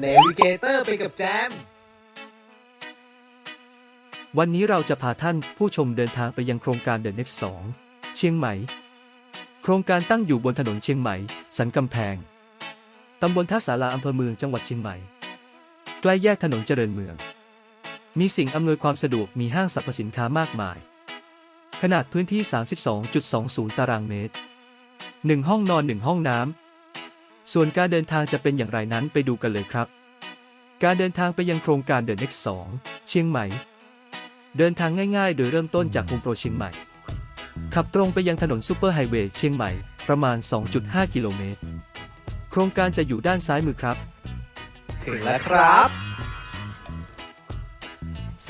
เนวิเกเตอร์ไปกับแจม วันนี้เราจะพาท่านผู้ชมเดินทางไปยังโครงการ The Next 2เชียงใหม่ โครงการตั้งอยู่บนถนนเชียงใหม่ สันกำแพง ตำบลท่าสาราอำเภอเมืองจังหวัดเชียงใหม่ ใกล้แยกถนนเจริญเมือง มีสิ่งอำนวยความสะดวกมีห้างสรรพสินค้ามากมาย ขนาดพื้นที่ 32.20 ตารางเมตร 1 ห้องนอน 1 ห้องน้ำ ส่วนการเดินทางจะเป็นอย่างไรนั้นไปดูกันเลยครับ การเดินทางไปยังโครงการ The Next 2 เชียงใหม่ เดินทางง่ายๆ โดยเริ่มต้นจากกรุงโปรเชียงใหม่ ขับตรงไปยังถนนซูเปอร์ไฮเวย์เชียงใหม่ ประมาณ 2.5 กิโลเมตร โครงการจะอยู่ด้านซ้ายมือครับ ถึงแล้วครับ